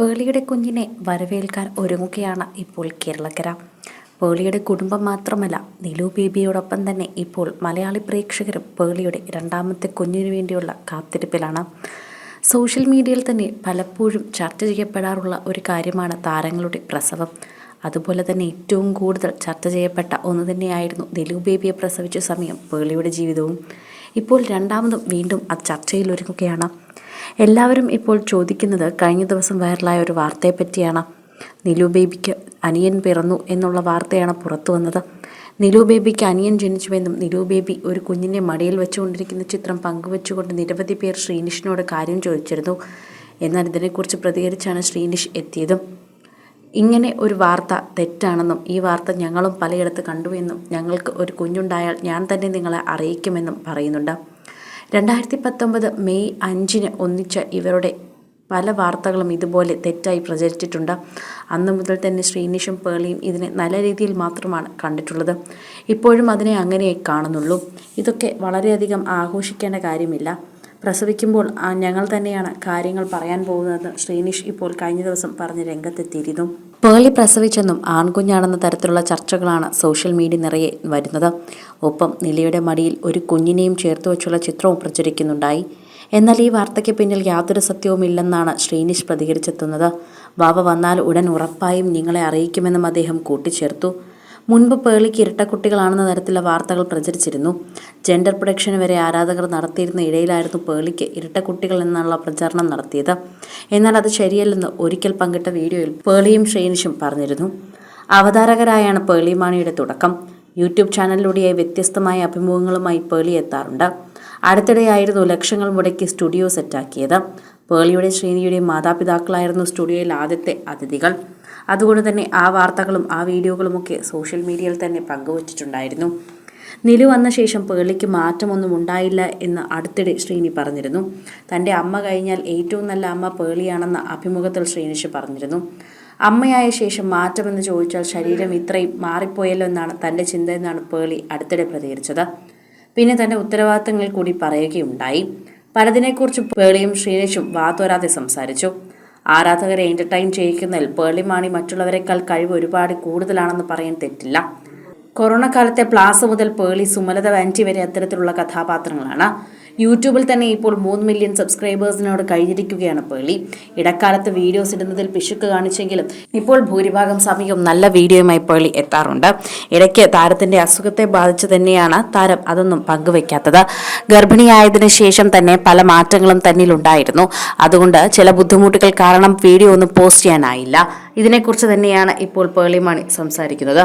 പേളിയുടെ കുഞ്ഞിനെ വരവേൽക്കാൻ ഒരുങ്ങുകയാണ് ഇപ്പോൾ കേരളക്കര. പേളിയുടെ കുടുംബം മാത്രമല്ല നിലു ബേബിയോടൊപ്പം തന്നെ ഇപ്പോൾ മലയാളി പ്രേക്ഷകരും പേളിയുടെ രണ്ടാമത്തെ കുഞ്ഞിനു വേണ്ടിയുള്ള കാത്തിരിപ്പിലാണ്. സോഷ്യൽ മീഡിയയിൽ തന്നെ പലപ്പോഴും ചർച്ച ചെയ്യപ്പെടാറുള്ള ഒരു കാര്യമാണ് താരങ്ങളുടെ പ്രസവം. അതുപോലെ തന്നെ ഏറ്റവും കൂടുതൽ ചർച്ച ചെയ്യപ്പെട്ട ഒന്ന് തന്നെയായിരുന്നു ദിലു ബേബിയെ പ്രസവിച്ച സമയം പേളിയുടെ ജീവിതവും. ഇപ്പോൾ രണ്ടാമതും വീണ്ടും അത് ചർച്ചയിലൊരുങ്ങുകയാണ്. എല്ലാവരും ഇപ്പോൾ ചോദിക്കുന്നത് കഴിഞ്ഞ ദിവസം വൈറലായ ഒരു വാർത്തയെ പറ്റിയാണ്. നിലു ബേബിക്ക് അനിയൻ പിറന്നു എന്നുള്ള വാർത്തയാണ് പുറത്തു വന്നത്. നിലു ബേബിക്ക് അനിയൻ ജനിച്ചുവെന്നും നിലു ബേബി ഒരു കുഞ്ഞിനെ മടിയിൽ വെച്ചുകൊണ്ടിരിക്കുന്ന ചിത്രം പങ്കുവെച്ചുകൊണ്ട് നിരവധി പേർ ശ്രീനിഷിനോട് കാര്യം ചോദിച്ചിരുന്നു. എന്നാൽ ഇതിനെക്കുറിച്ച് പ്രതികരിച്ചാണ് ശ്രീനിഷ് എത്തിയതും. ഇങ്ങനെ ഒരു വാർത്ത തെറ്റാണെന്നും ഈ വാർത്ത ഞങ്ങളും പലയിടത്ത് കണ്ടുവെന്നും ഞങ്ങൾക്ക് ഒരു കുഞ്ഞുണ്ടായാൽ ഞാൻ തന്നെ നിങ്ങളെ അറിയിക്കുമെന്നും പറയുന്നുണ്ട്. രണ്ടായിരത്തി പത്തൊമ്പത് മെയ് അഞ്ചിന് ഒന്നിച്ച ഇവരുടെ പല വാർത്തകളും ഇതുപോലെ തെറ്റായി പ്രചരിച്ചിട്ടുണ്ട്. അന്നു മുതൽ തന്നെ ശ്രീനിഷും പേളിയും ഇതിനെ നല്ല രീതിയിൽ മാത്രമാണ് കണ്ടിട്ടുള്ളത്. ഇപ്പോഴും അതിനെ അങ്ങനെ കാണുന്നുള്ളൂ. ഇതൊക്കെ വളരെയധികം ആഘോഷിക്കേണ്ട കാര്യമില്ല. പ്രസവിക്കുമ്പോൾ ഞങ്ങൾ തന്നെയാണ് കാര്യങ്ങൾ പറയാൻ പോകുന്നതെന്ന് ശ്രീനിഷ് ഇപ്പോൾ കഴിഞ്ഞ ദിവസം പറഞ്ഞ് രംഗത്തെത്തിയിരുന്നു. പേളി പ്രസവിച്ചെന്നും ആൺകുഞ്ഞാണെന്ന തരത്തിലുള്ള ചർച്ചകളാണ് സോഷ്യൽ മീഡിയ നിറയെ വരുന്നത്. ഒപ്പം നിലയുടെ മടിയിൽ ഒരു കുഞ്ഞിനെയും ചേർത്ത് വെച്ചുള്ള ചിത്രവും പ്രചരിക്കുന്നുണ്ടായി. എന്നാൽ ഈ വാർത്തയ്ക്ക് പിന്നിൽ യാതൊരു സത്യവുമില്ലെന്നാണ് ശ്രീനിഷ് പ്രതികരിച്ചെത്തുന്നത്. ബാബ വന്നാൽ ഉടൻ ഉറപ്പായും നിങ്ങളെ അറിയിക്കുമെന്നും അദ്ദേഹം കൂട്ടിച്ചേർത്തു. മുൻപ് പേളിക്ക് ഇരട്ടക്കുട്ടികളാണെന്ന തരത്തിലുള്ള വാർത്തകൾ പ്രചരിച്ചിരുന്നു. ജെൻഡർ പ്രൊഡക്ഷൻ വരെ ആരാധകർ നടത്തിയിരുന്ന ഇടയിലായിരുന്നു പേളിക്ക് ഇരട്ടക്കുട്ടികൾ എന്നുള്ള പ്രചാരണം നടത്തിയത്. എന്നാൽ അത് ശരിയല്ലെന്ന് ഒരിക്കൽ പങ്കിട്ട വീഡിയോയിൽ പേളിയും ഷെയ്നിഷും പറഞ്ഞിരുന്നു. അവതാരകരായാണ് പേളി മാണിയുടെ തുടക്കം. യൂട്യൂബ് ചാനലിലൂടെയായി വ്യത്യസ്തമായ അഭിമുഖങ്ങളുമായി പേളി എത്താറുണ്ട്. അടുത്തിടെയായിരുന്നു ലക്ഷങ്ങൾ മുടക്കി സ്റ്റുഡിയോ സെറ്റാക്കിയത്. പേളിയുടെ ശ്രീനിയുടെയും മാതാപിതാക്കളായിരുന്നു സ്റ്റുഡിയോയിൽ ആദ്യത്തെ അതിഥികൾ. അതുകൊണ്ട് തന്നെ ആ വാർത്തകളും ആ വീഡിയോകളുമൊക്കെ സോഷ്യൽ മീഡിയയിൽ തന്നെ പങ്കുവച്ചിട്ടുണ്ടായിരുന്നു. നിലു വന്ന ശേഷം പേളിക്ക് മാറ്റമൊന്നും ഉണ്ടായില്ല എന്ന് അടുത്തിടെ ശ്രീനി പറഞ്ഞിരുന്നു. തന്റെ അമ്മ കഴിഞ്ഞാൽ ഏറ്റവും നല്ല അമ്മ പേളിയാണെന്ന അഭിമുഖത്തിൽ ശ്രീനിഷ് പറഞ്ഞിരുന്നു. അമ്മയായ ശേഷം മാറ്റമെന്ന് ചോദിച്ചാൽ ശരീരം ഇത്രയും മാറിപ്പോയല്ലോ എന്നാണ് തന്റെ ചിന്ത എന്നാണ് പേളി അടുത്തിടെ പ്രതികരിച്ചത്. പിന്നെ തന്റെ ഉത്തരവാദിത്തങ്ങളിൽ കൂടി പറയുകയുണ്ടായി. പലതിനെക്കുറിച്ച് പേളിയും ശ്രീനേഷും വാതോരാതെ സംസാരിച്ചു. ആരാധകരെ എന്റർടൈൻ ചെയ്യിക്കുന്നതിൽ പേളിമാണി മറ്റുള്ളവരെക്കാൾ കഴിവ് ഒരുപാട് കൂടുതലാണെന്ന് പറയാൻ തെറ്റില്ല. കൊറോണ കാലത്തെ പ്ലാസ് മുതൽ പേളി സുമലത വാന്റി വരെ അത്തരത്തിലുള്ള കഥാപാത്രങ്ങളാണ്. യൂട്യൂബിൽ തന്നെ ഇപ്പോൾ മൂന്ന് മില്യൺ സബ്സ്ക്രൈബേഴ്സിനോട് കഴിഞ്ഞിരിക്കുകയാണ് പേളി. ഇടക്കാലത്ത് വീഡിയോസ് ഇടുന്നതിൽ പിശുക്ക് കാണിച്ചെങ്കിലും ഇപ്പോൾ ഭൂരിഭാഗം സമയവും നല്ല വീഡിയോയുമായി പേളി എത്താറുണ്ട്. ഇടയ്ക്ക് താരത്തിന്റെ അസുഖത്തെ ബാധിച്ചു തന്നെയാണ് താരം അതൊന്നും പങ്കുവെക്കാത്തത്. ഗർഭിണിയായതിനു ശേഷം തന്നെ പല മാറ്റങ്ങളും തന്നിലുണ്ടായിരുന്നു. അതുകൊണ്ട് ചില ബുദ്ധിമുട്ടുകൾ കാരണം വീഡിയോ ഒന്നും പോസ്റ്റ് ചെയ്യാനായില്ല. ഇതിനെക്കുറിച്ച് തന്നെയാണ് ഇപ്പോൾ പേളി മണി സംസാരിക്കുന്നത്.